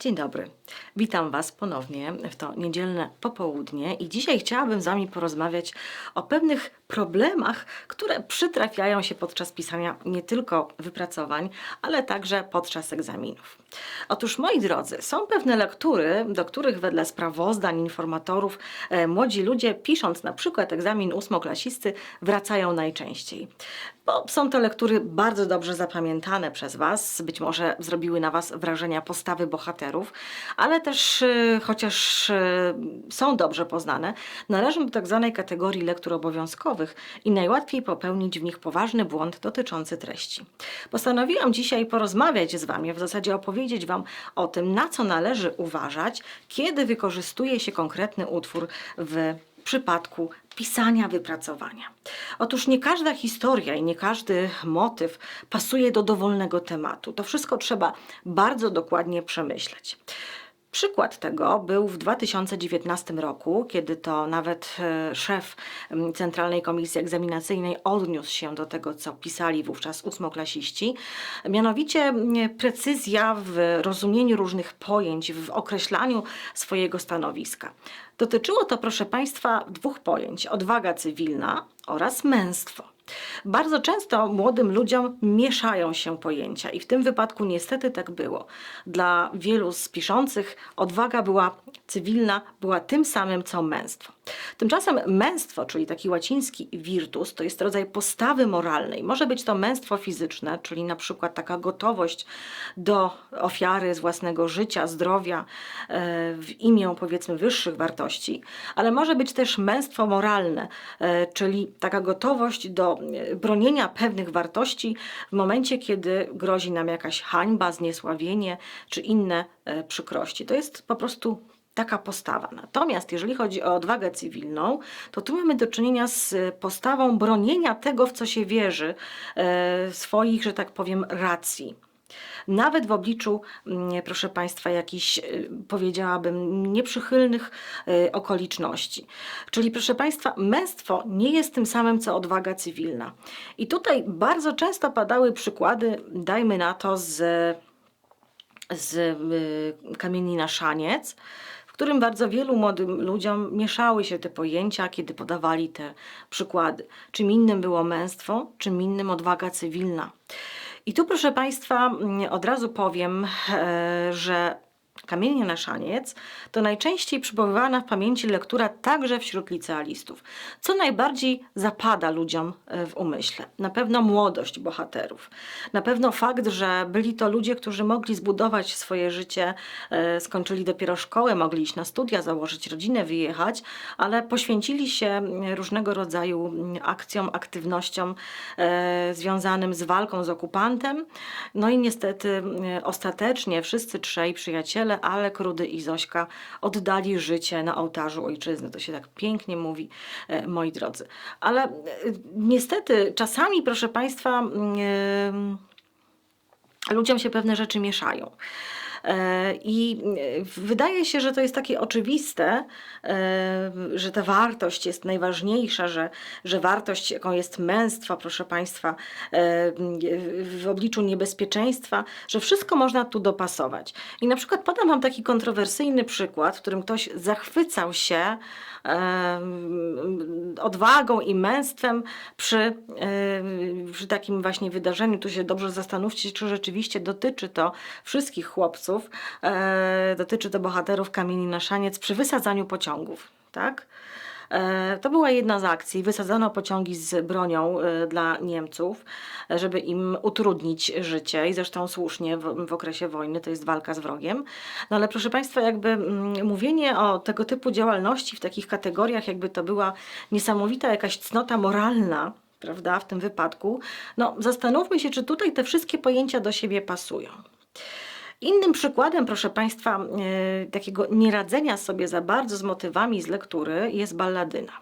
Dzień dobry. Witam Was ponownie w to niedzielne popołudnie i dzisiaj chciałabym z Wami porozmawiać o pewnych problemach, które przytrafiają się podczas pisania nie tylko wypracowań, ale także podczas egzaminów. Otóż, moi drodzy, są pewne lektury, do których wedle sprawozdań informatorów e, młodzi ludzie, pisząc na przykład egzamin ósmoklasisty, wracają najczęściej. Bo są to lektury bardzo dobrze zapamiętane przez Was, być może zrobiły na Was wrażenia postawy bohaterów, ale też e, chociaż e, są dobrze poznane, należą do tak zwanej kategorii lektur obowiązkowych i najłatwiej popełnić w nich poważny błąd dotyczący treści. Postanowiłam dzisiaj porozmawiać z Wami, w zasadzie opowiedzieć Wam o tym, na co należy uważać, kiedy wykorzystuje się konkretny utwór w przypadku pisania wypracowania. Otóż nie każda historia i nie każdy motyw pasuje do dowolnego tematu. To wszystko trzeba bardzo dokładnie przemyśleć. Przykład tego był w 2019 roku, kiedy to nawet e, szef Centralnej Komisji Egzaminacyjnej odniósł się do tego, co pisali wówczas ósmoklasiści. Mianowicie precyzja w rozumieniu różnych pojęć, w określaniu swojego stanowiska. Dotyczyło to, proszę Państwa, dwóch pojęć: odwaga cywilna oraz męstwo. Bardzo często młodym ludziom mieszają się pojęcia i w tym wypadku niestety tak było. Dla wielu z piszących odwaga była cywilna, była tym samym co męstwo. Tymczasem męstwo, czyli taki łaciński virtus, to jest rodzaj postawy moralnej. Może być to męstwo fizyczne, czyli na przykład taka gotowość do ofiary z własnego życia, zdrowia e, w imię powiedzmy wyższych wartości, ale może być też męstwo moralne, e, czyli taka gotowość do e, bronienia pewnych wartości w momencie, kiedy grozi nam jakaś hańba, zniesławienie czy inne przykrości. To jest po prostu taka postawa. Natomiast jeżeli chodzi o odwagę cywilną, to tu mamy do czynienia z postawą bronienia tego, w co się wierzy, e, swoich, że tak powiem, racji. Nawet w obliczu, mm, proszę Państwa, jakichś, y, powiedziałabym, nieprzychylnych y, okoliczności. Czyli, proszę Państwa, męstwo nie jest tym samym, co odwaga cywilna. I tutaj bardzo często padały przykłady, dajmy na to, z, z y, kamieni na szaniec, którym bardzo wielu młodym ludziom mieszały się te pojęcia, kiedy podawali te przykłady. Czym innym było męstwo, czym innym odwaga cywilna. I tu, proszę Państwa, mm, od razu powiem, e, że Kamienie na szaniec to najczęściej przywoływana w pamięci lektura także wśród licealistów. Co najbardziej zapada ludziom e, w umyśle? Na pewno młodość bohaterów. Na pewno fakt, że byli to ludzie, którzy mogli zbudować swoje życie, e, skończyli dopiero szkołę, mogli iść na studia, założyć rodzinę, wyjechać, ale poświęcili się różnego rodzaju akcjom, aktywnościom e, związanym z walką z okupantem. No i niestety ostatecznie wszyscy trzej przyjaciele, Alek, Rudy i Zośka oddali życie na ołtarzu ojczyzny. To się tak pięknie mówi, e, moi drodzy. Ale e, niestety czasami, proszę Państwa, mm, e, ludziom się pewne rzeczy mieszają. E, I e, wydaje się, że to jest takie oczywiste, e, że ta wartość jest najważniejsza, że, że wartość, jaką jest męstwo, proszę Państwa, w obliczu niebezpieczeństwa, że wszystko można tu dopasować. I na przykład podam Wam taki kontrowersyjny przykład, w którym ktoś zachwycał się odwagą i męstwem przy, przy takim właśnie wydarzeniu. Tu się dobrze zastanówcie, czy rzeczywiście dotyczy to wszystkich chłopców, e, dotyczy to bohaterów kamieni na szaniec przy wysadzaniu pociągów. Tak? E, To była jedna z akcji. Wysadzano pociągi z bronią e, dla Niemców, e, żeby im utrudnić życie i zresztą słusznie w, w okresie wojny to jest walka z wrogiem. No ale proszę Państwa, jakby mm, mówienie o tego typu działalności w takich kategoriach, jakby to była niesamowita jakaś cnota moralna, prawda, w tym wypadku, no zastanówmy się, czy tutaj te wszystkie pojęcia do siebie pasują. Innym przykładem, proszę Państwa, e, takiego nieradzenia sobie za bardzo z motywami z lektury jest balladyna.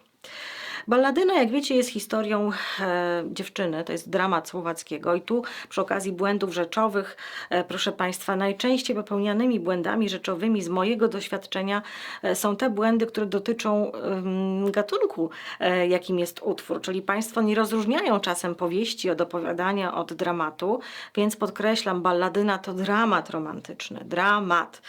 Balladyna, jak wiecie, jest historią e, dziewczyny, to jest dramat słowackiego. I tu przy okazji błędów rzeczowych, e, proszę Państwa, najczęściej popełnianymi błędami rzeczowymi z mojego doświadczenia e, są te błędy, które dotyczą em, gatunku, e, jakim jest utwór, czyli Państwo nie rozróżniają czasem powieści od opowiadania od dramatu, więc podkreślam, balladyna to dramat romantyczny, dramat.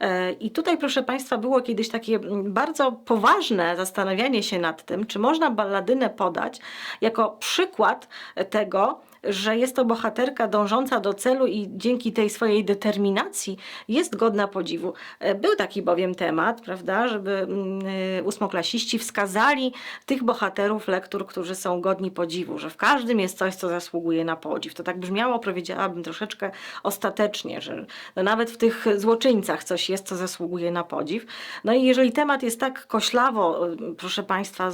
E, I tutaj, proszę Państwa, było kiedyś takie bardzo poważne zastanawianie się nad tym, czy można balladynę podać jako przykład tego, że jest to bohaterka dążąca do celu i dzięki tej swojej determinacji jest godna podziwu. E, Był taki bowiem temat, prawda, żeby mm, y, ósmoklasiści wskazali tych bohaterów lektur, którzy są godni podziwu, że w każdym jest coś, co zasługuje na podziw. To tak brzmiało, powiedziałabym troszeczkę ostatecznie, że no nawet w tych złoczyńcach coś jest, co zasługuje na podziw. No i jeżeli temat jest tak koślawo, y, proszę Państwa,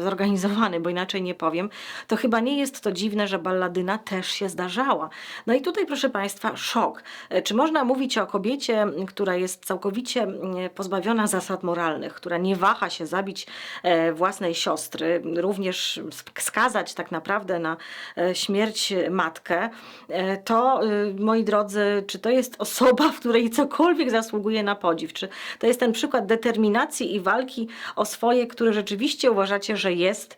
zorganizowany, bo inaczej nie powiem, to chyba nie jest to dziwne, że balladyna też się zdarzała. No i tutaj, proszę Państwa, szok. E, Czy można mówić o kobiecie, która jest całkowicie pozbawiona zasad moralnych, która nie waha się zabić e, własnej siostry, również sk- skazać tak naprawdę na e, śmierć matkę, to y, moi drodzy, czy to jest osoba, w której cokolwiek zasługuje na podziw? Czy to jest ten przykład determinacji i walki o swoje, które rzeczywiście uważacie, że jest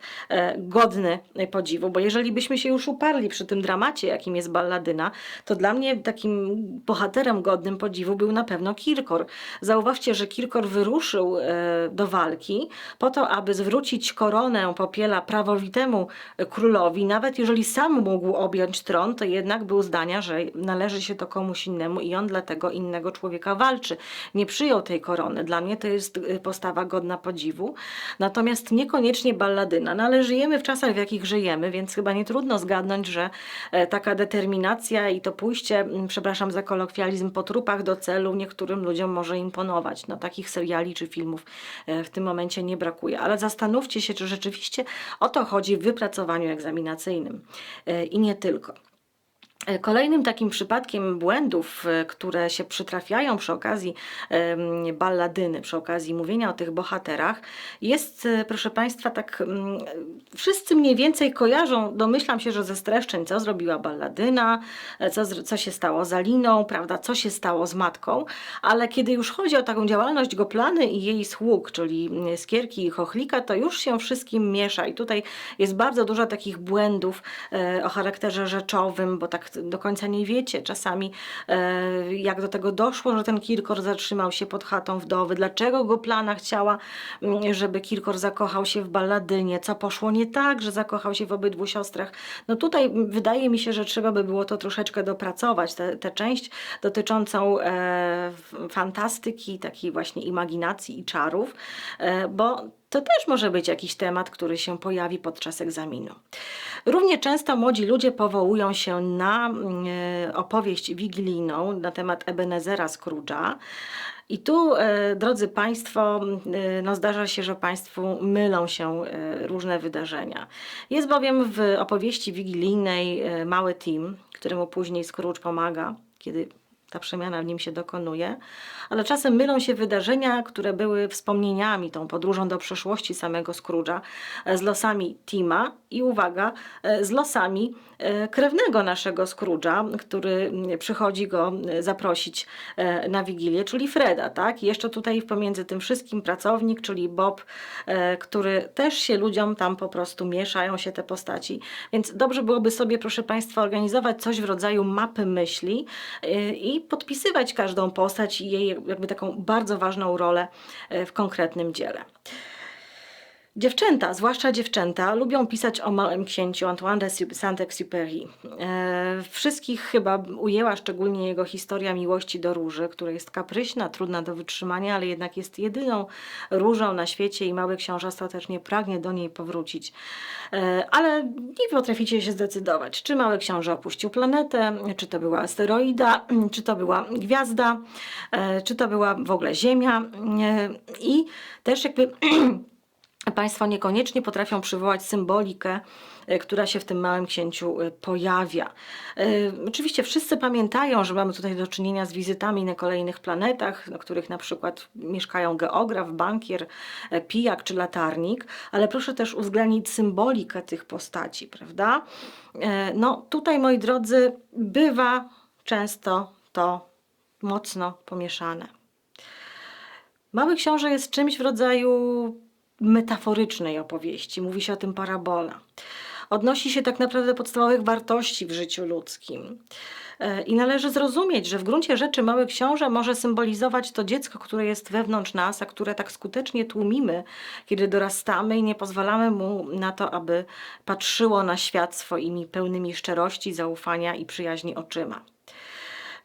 godny podziwu? Bo jeżeli byśmy się już uparli przy tym dramacie, jakim jest balladyna, to dla mnie takim bohaterem godnym podziwu był na pewno Kirkor. Zauważcie, że Kirkor wyruszył e, do walki po to, aby zwrócić koronę popiela prawowitemu królowi, nawet jeżeli sam mógł objąć tron, to jednak był zdania, że należy się to komuś innemu i on dla tego innego człowieka walczy. Nie przyjął tej korony. Dla mnie to jest y, postawa godna podziwu. Natomiast niekoniecznie balladyna. No ale żyjemy w czasach, w jakich żyjemy, więc chyba nie trudno zgadnąć, że e, taka determinacja i to pójście, mm, przepraszam za kolokwializm, po trupach do celu niektórym ludziom może imponować. No takich seriali czy filmów e, w tym momencie nie brakuje. Ale zastanówcie się, czy rzeczywiście o to chodzi w wypracowaniu egzaminacyjnym E, i nie tylko. Kolejnym takim przypadkiem błędów, e, które się przytrafiają przy okazji balladyny, przy okazji mówienia o tych bohaterach, jest, e, proszę Państwa, tak mm, wszyscy mniej więcej kojarzą, domyślam się, że ze streszczeń, co zrobiła balladyna, e, co, co się stało z Aliną, prawda, co się stało z matką, ale kiedy już chodzi o taką działalność Goplany i jej sług, czyli mm, Skierki i Chochlika, to już się wszystkim miesza. I tutaj jest bardzo dużo takich błędów o charakterze rzeczowym, bo tak do końca nie wiecie. Czasami, e, jak do tego doszło, że ten Kirkor zatrzymał się pod chatą wdowy, dlaczego Goplana chciała, mm, żeby Kirkor zakochał się w balladynie, co poszło nie tak, że zakochał się w obydwu siostrach. No tutaj wydaje mi się, że trzeba by było to troszeczkę dopracować, tę część dotyczącą e, fantastyki, takiej właśnie imaginacji i czarów, e, bo to też może być jakiś temat, który się pojawi podczas egzaminu. Równie często młodzi ludzie powołują się na mm, e, opowieść wigilijną na temat Ebenezera Scrooge'a. I tu, e, drodzy Państwo, e, no zdarza się, że Państwu mylą się różne wydarzenia. Jest bowiem w opowieści wigilijnej mały Tim, któremu później Scrooge pomaga, kiedy ta przemiana w nim się dokonuje, ale czasem mylą się wydarzenia, które były wspomnieniami, tą podróżą do przeszłości samego Scrooge'a, e, z losami Tima i uwaga, e, z losami e, krewnego naszego Scrooge'a, który mm, przychodzi go zaprosić na Wigilię, czyli Freda, tak? I jeszcze tutaj pomiędzy tym wszystkim pracownik, czyli Bob, który też się ludziom tam po prostu mieszają się te postaci. Więc dobrze byłoby sobie, proszę Państwa, organizować coś w rodzaju mapy myśli i podpisywać każdą postać i jej jakby taką bardzo ważną rolę e, w konkretnym dziele. Dziewczęta, zwłaszcza dziewczęta, lubią pisać o małym księciu Antoine de Saint-Exupéry. E, wszystkich chyba ujęła szczególnie jego historia miłości do róży, która jest kapryśna, trudna do wytrzymania, ale jednak jest jedyną różą na świecie i mały książę ostatecznie pragnie do niej powrócić. E, ale nie potraficie się zdecydować, czy mały książę opuścił planetę, czy to była asteroida, czy to była gwiazda, e, czy to była w ogóle Ziemia. I też jakby Państwo niekoniecznie potrafią przywołać symbolikę, e, która się w tym małym księciu e, pojawia. E, Oczywiście wszyscy pamiętają, że mamy tutaj do czynienia z wizytami na kolejnych planetach, na których na przykład mieszkają geograf, bankier, pijak czy latarnik, ale proszę też uwzględnić symbolikę tych postaci, prawda? No tutaj, moi drodzy, bywa często to mocno pomieszane. Mały książę jest czymś w rodzaju metaforycznej opowieści. Mówi się o tym parabola. Odnosi się tak naprawdę do podstawowych wartości w życiu ludzkim. E, I należy zrozumieć, że w gruncie rzeczy mały książę może symbolizować to dziecko, które jest wewnątrz nas, a które tak skutecznie tłumimy, kiedy dorastamy i nie pozwalamy mu na to, aby patrzyło na świat swoimi pełnymi szczerości, zaufania i przyjaźni oczyma.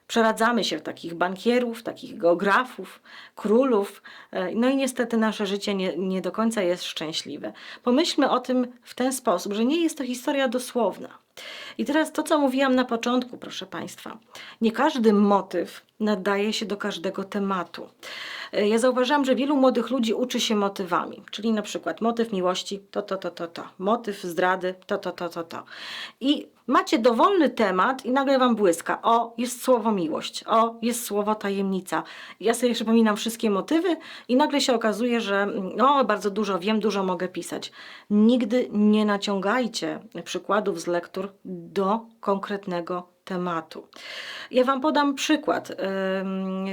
Przeradzamy się w takich bankierów, takich geografów, królów, e, no i niestety nasze życie nie, nie do końca jest szczęśliwe. Pomyślmy o tym w ten sposób, że nie jest to historia dosłowna. I teraz to, co mówiłam na początku, proszę Państwa. Nie każdy motyw nadaje się do każdego tematu. E, Ja zauważyłam, że wielu młodych ludzi uczy się motywami, czyli na przykład motyw miłości to, to, to, to, to, motyw zdrady to, to, to, to, to. I macie dowolny temat i nagle Wam błyska, o, jest słowo miłość, o, jest słowo tajemnica. Ja sobie przypominam wszystkie motywy i nagle się okazuje, że no, bardzo dużo wiem, dużo mogę pisać. Nigdy nie naciągajcie przykładów z lektur do konkretnego tematu. Ja Wam podam przykład.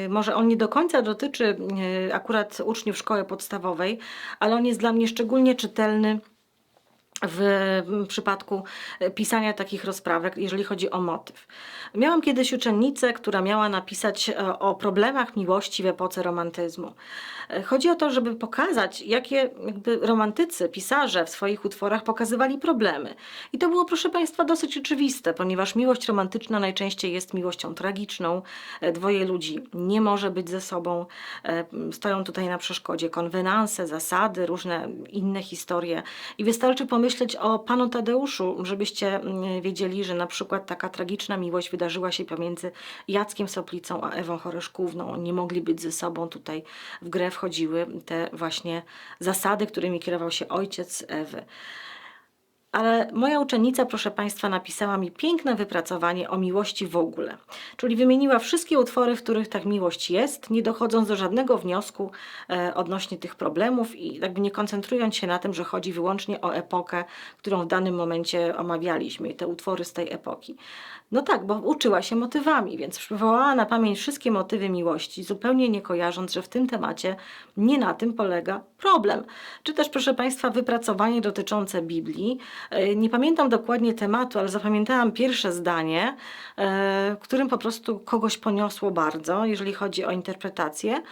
Może on nie do końca dotyczy yy, akurat uczniów szkoły podstawowej, ale on jest dla mnie szczególnie czytelny w przypadku pisania takich rozprawek, jeżeli chodzi o motyw. Miałam kiedyś uczennicę, która miała napisać e, o problemach miłości w epoce romantyzmu. E, Chodzi o to, żeby pokazać, jakie jakby romantycy, pisarze w swoich utworach pokazywali problemy. I to było, proszę Państwa, dosyć oczywiste, ponieważ miłość romantyczna najczęściej jest miłością tragiczną. E, Dwoje ludzi nie może być ze sobą. E, Stoją tutaj na przeszkodzie konwenanse, zasady, różne inne historie. I wystarczy pomyśleć o panu Tadeuszu, żebyście mm, wiedzieli, że na przykład taka tragiczna miłość wydarzyła się pomiędzy Jackiem Soplicą a Ewą Choreszkówną. Nie mogli być ze sobą. Tutaj w grę wchodziły te właśnie zasady, którymi kierował się ojciec Ewy. Ale moja uczennica, proszę Państwa, napisała mi piękne wypracowanie o miłości w ogóle. Czyli wymieniła wszystkie utwory, w których tak miłość jest, nie dochodząc do żadnego wniosku e, odnośnie tych problemów i jakby nie koncentrując się na tym, że chodzi wyłącznie o epokę, którą w danym momencie omawialiśmy i te utwory z tej epoki. No tak, bo uczyła się motywami, więc przywołała na pamięć wszystkie motywy miłości, zupełnie nie kojarząc, że w tym temacie nie na tym polega problem. Czy też, proszę Państwa, wypracowanie dotyczące Biblii. E, Nie pamiętam dokładnie tematu, ale zapamiętałam pierwsze zdanie, e, którym po prostu kogoś poniosło bardzo, jeżeli chodzi o interpretację.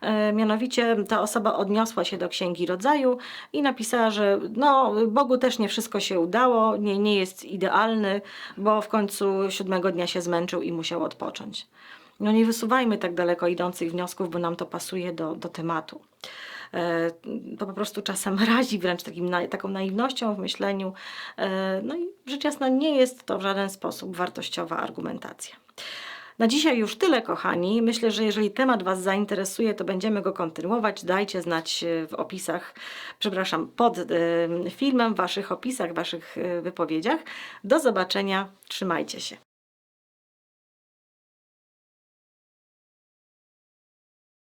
E, Mianowicie ta osoba odniosła się do Księgi Rodzaju i napisała, że no, Bogu też nie wszystko się udało, nie, nie jest idealny, bo w końcu siódmego dnia się zmęczył i musiał odpocząć. No nie wysuwajmy tak daleko idących wniosków, bo nam to pasuje do, do tematu. E, To po prostu czasem razi wręcz takim, taką naiwnością w myśleniu. E, No i rzecz jasna nie jest to w żaden sposób wartościowa argumentacja. Na dzisiaj już tyle, kochani. Myślę, że jeżeli temat Was zainteresuje, to będziemy go kontynuować. Dajcie znać e, w opisach, przepraszam, pod filmem, Waszych opisach, Waszych wypowiedziach. Do zobaczenia. Trzymajcie się.